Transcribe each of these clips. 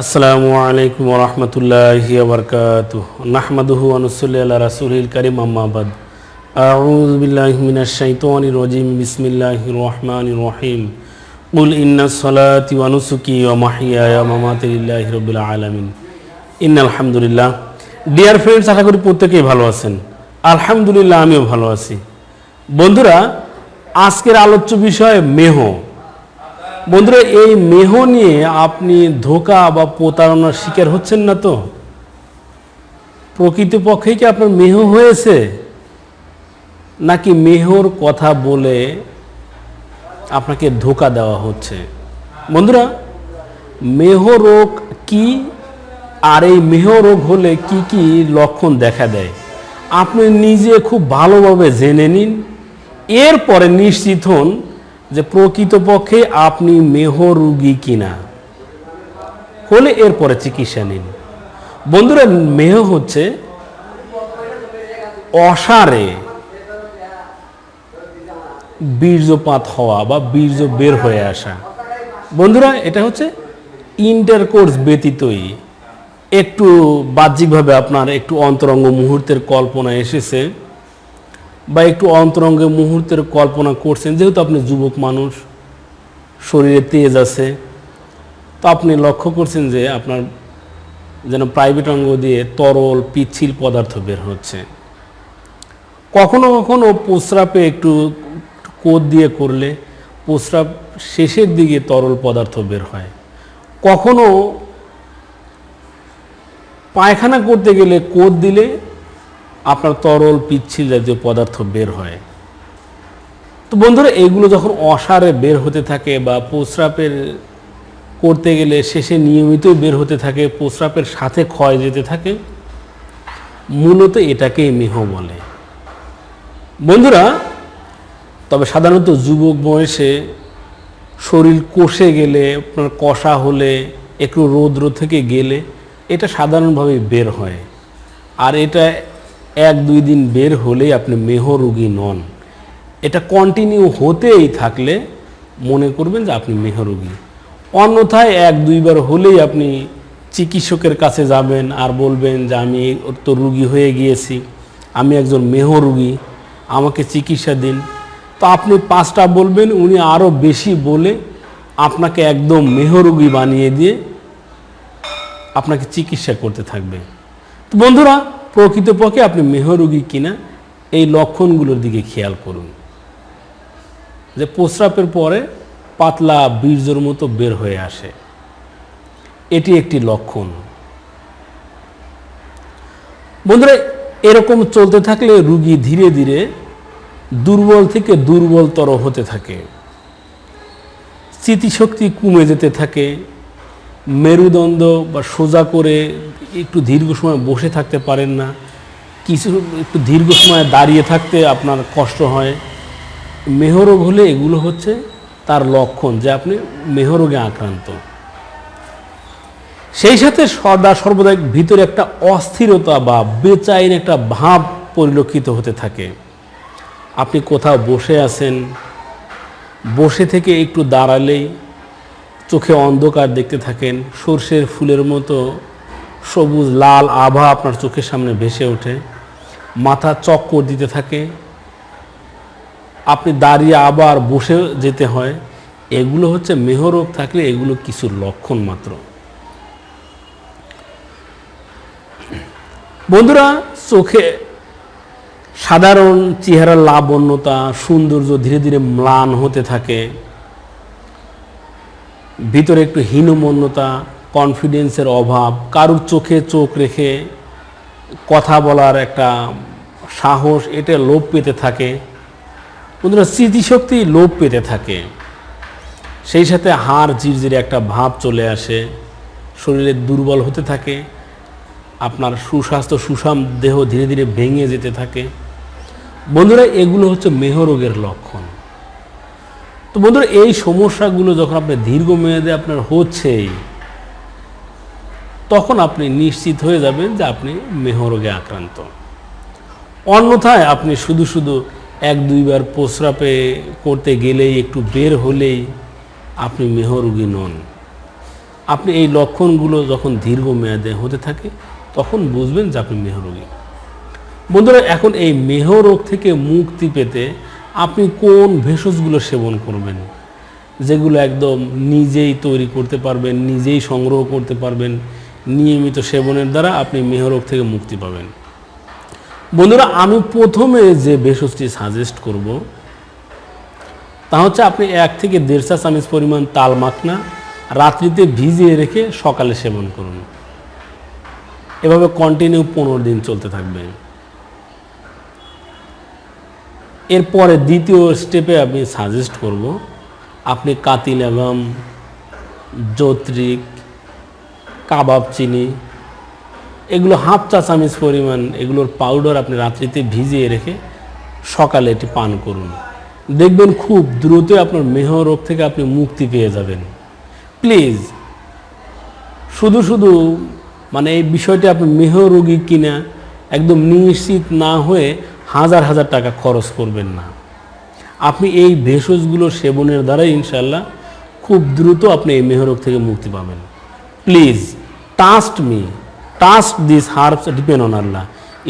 আসসালামু আলাইকুম রহমতুল্লাহি বরকাত নাহমাদুহু আনুসল্লি আল্লাহ রাসুলিল করিম আম্মাবাদ শাইতানির রাজিম, বিসমিল্লাহির রহমানির রহিম। কুল ইন্না সলাতি ওয়া নুসুকি ওয়া মাহইয়ায়া ওয়া মামাতি লিল্লাহি রাব্বিল আলামিন। ইন্নাল হামদুলিল্লাহ। ডিয়ার ফ্রেন্ডস আশা করি প্রত্যেকেই ভালো আছেন। আলহামদুলিল্লাহ, আমিও ভালো আছি। বন্ধুরা, আজকের আলোচ্য বিষয় মেহ। বন্ধুরা, এই মেহ নিয়ে আপনি ধোকা বা প্রতারণার শিকার হচ্ছেন না তো? প্রকৃতপক্ষে কি আপনার মেহ হয়েছে? নাকি মেহর কথা বলে আপনাকে ধোকা দেওয়া হচ্ছে? বন্ধুরা, মেহ রোগ কি আর এই মেহ রোগ হলে কি কি লক্ষণ দেখা দেয়? আপনি নিজে খুব ভালোভাবে জেনে নিন। এরপরে নিশ্চিত হন যে প্রকৃতপক্ষে আপনি মেহ রুগী কিনা। হলে এরপরে চিকিৎসা নিন। বন্ধুরা, মেহ হচ্ছে অসারে বীর্যপাত হওয়া বা বীর্য বের হয়ে আসা। বন্ধুরা, এটা হচ্ছে ইন্টারকোর্স ব্যতীতই। একটু বাহ্যিকভাবে আপনার একটু অন্তরঙ্গ মুহূর্তের কল্পনা এসেছে। বা একটু অন্তরঙ্গে মুহূর্তের কল্পনা করছেন, যেহেতু আপনি যুবক মানুষ, শরীরে তেজ আছে, তো আপনি লক্ষ্য করছেন যে আপনার যেন প্রাইভেট অঙ্গ দিয়ে তরল পিচ্ছিল পদার্থ বের হচ্ছে। কখনো কখনো প্রস্রাবে একটু কোদ দিয়ে করলে প্রস্রাব শেষের দিকে তরল পদার্থ বের হয়। কখনো পায়খানা করতে গেলে কোদ দিলে আপনার তরল পিচ্ছিল জাতীয় পদার্থ বের হয়। তো বন্ধুরা, এগুলো যখন অসারে বের হতে থাকে বা প্রস্রাবের করতে গেলে শেষে নিয়মিত বের হতে থাকে, প্রস্রাবের সাথে ক্ষয় যেতে থাকে, মূলত এটাকেই মেহ বলে। বন্ধুরা, তবে সাধারণত যুবক বয়সে শরীর কষে গেলে, আপনার কষা হলে, একটু রৌদ্র থেকে গেলে, এটা সাধারণভাবে বের হয়। আর এটা এক দুই দিন বের হলেই আপনি মেহ রোগী নন। এটা কন্টিনিউ হতেই থাকলে মনে করবেন যে আপনি মেহ রোগী অন্যথায় এক দুইবার হলেই আপনি চিকিৎসকের কাছে যাবেন আর বলবেন যে আমি তো রুগী হয়ে গিয়েছি, আমি একজন মেহ রুগী আমাকে চিকিৎসা দিন। তো আপনি পাঁচটা বলবেন, উনি আরও বেশি বলে আপনাকে একদম মেহরুগী বানিয়ে দিয়ে আপনাকে চিকিৎসা করতে থাকবে। তো বন্ধুরা প্রকৃতপক্ষে আপনি মেহরুগী কিনা, এই লক্ষণগুলোর দিকে খেয়াল করুন। যে প্রস্রাবের পরে পাতলা বীর্যর মতো বের হয়ে আসে। এটি একটি লক্ষণ। বন্ধুরা, এরকম চলতে থাকলে রুগী ধীরে ধীরে দুর্বল থেকে দুর্বলতর হতে থাকে। স্মৃতিশক্তি কমে যেতে থাকে। মেরুদণ্ড বা সোজা করে একটু দীর্ঘ সময় বসে থাকতে পারেন না। কিছু একটু দীর্ঘ সময় দাঁড়িয়ে থাকতে আপনার কষ্ট হয়। মেহরোগ হলে এগুলো হচ্ছে তার লক্ষণ যে আপনি মেহরোগে আক্রান্ত। সেই সাথে সদা সর্বদা ভিতরে একটা অস্থিরতা বা বেচাইন একটা ভাব পরিলক্ষিত হতে থাকে। আপনি কোথাও বসে আছেন, বসে থেকে একটু দাঁড়ালেই চোখে অন্ধকার দেখতে থাকেন, সর্ষের ফুলের মতো সবুজ, লাল আভা আপনার চোখের সামনে ভেসে ওঠে। মাথা চক্কর দিতে থাকে। আপনি দাঁড়িয়ে আবার বসে যেতে হয়। এগুলো হচ্ছে মেহরোগ থাকলে এগুলো কিছু লক্ষণ মাত্র। বন্ধুরা, চোখে সাধারণ চেহারার লাবণ্যতা, সৌন্দর্য ধীরে ধীরে ম্লান হতে থাকে। ভিতরে একটু হীনমন্যতা কনফিডেন্সের অভাব, কারুর চোখে চোখ রেখে কথা বলার একটা সাহস, এটা লোপ পেতে থাকে। বন্ধুরা, স্মৃতিশক্তি লোপ পেতে থাকে। সেই সাথে হাড় জিরজিরে একটা ভাব চলে আসে। শরীরে দুর্বল হতে থাকে। আপনার সুস্বাস্থ্য, সুষম দেহ ধীরে ধীরে ভেঙে যেতে থাকে। বন্ধুরা, এগুলো হচ্ছে মেহরোগের লক্ষণ। তো বন্ধুরা, এই সমস্যাগুলো যখন আপনার দীর্ঘমেয়াদে আপনার হচ্ছেই তখন আপনি নিশ্চিত হয়ে যাবেন যে আপনি মেহরোগে আক্রান্ত। অন্যথায় আপনি শুধু শুধু এক দুইবার প্রস্রাবে করতে গেলেই, একটু বের হলেই আপনি মেহরোগী নন। আপনি এই লক্ষণগুলো যখন দীর্ঘমেয়াদে হতে থাকে, তখন বুঝবেন যে আপনি মেহরোগী। বন্ধুরা, এখন এই মেহ রোগ থেকে মুক্তি পেতে আপনি কোন ভেষজগুলো সেবন করবেন? যেগুলো একদম নিজেই তৈরি করতে পারবেন, নিজেই সংগ্রহ করতে পারবেন নিয়মিত সেবনের দ্বারা আপনি মেহ রোগ থেকে মুক্তি পাবেন। বন্ধুরা, আমি প্রথমে যে ভেষজটি সাজেস্ট করব, তা হচ্ছে আপনি এক থেকে দেড় চা পরিমাণ তাল মাখনা রাত্রিতে ভিজিয়ে রেখে সকালে সেবন করুন। এভাবে কন্টিনিউ পনেরো দিন চলতে থাকবে। এরপরে দ্বিতীয় স্টেপে আমি সাজেস্ট করব, আপনি কাতি লেভাম জত্রিক কাবাব চিনি, এগুলো হাফ চা চামচ পরিমাণ এগুলোর পাউডার আপনি রাত্রিতে ভিজিয়ে রেখে সকালে এটি পান করুন। দেখবেন খুব দ্রুতই আপনার মেহ রোগ থেকে আপনি মুক্তি পেয়ে যাবেন। প্লিজ শুধু শুধু মানে এই বিষয়টি আপনি মেহ রোগী কিনা একদম নিশ্চিত না হয়ে হাজার হাজার টাকা খরচ করবেন না। আপনি এই ভেষজগুলো সেবনের দ্বারাই ইনশাল্লাহ খুব দ্রুত আপনি এই মেহরোগ থেকে মুক্তি পাবেন। Please trust me trust this herbs depend on Allah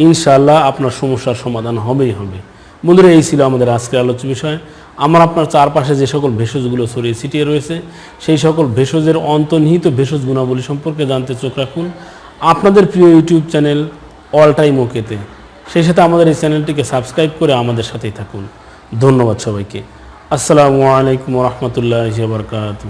ইনশাল্লাহ আপনার সমস্যার সমাধান হবেই হবে। বন্ধুরা, এই ছিল আমাদের আজকের আলোচ্য বিষয়। আমার আপনার চারপাশে যে সকল ভেষজগুলো ছড়িয়ে ছিটিয়ে রয়েছে, সেই সকল ভেষজের অন্তর্নিহিত ভেষজ গুণাবলী সম্পর্কে জানতে চোখ রাখুন। আপনাদের প্রিয় ইউটিউব চ্যানেল অল টাইম ওকেতে সেই সাথে আমাদের এই চ্যানেলটিকে সাবস্ক্রাইব করে আমাদের সাথেই থাকুন। ধন্যবাদ সবাইকে। আসসালামু আলাইকুম রহমতুল্লাহ বরকাত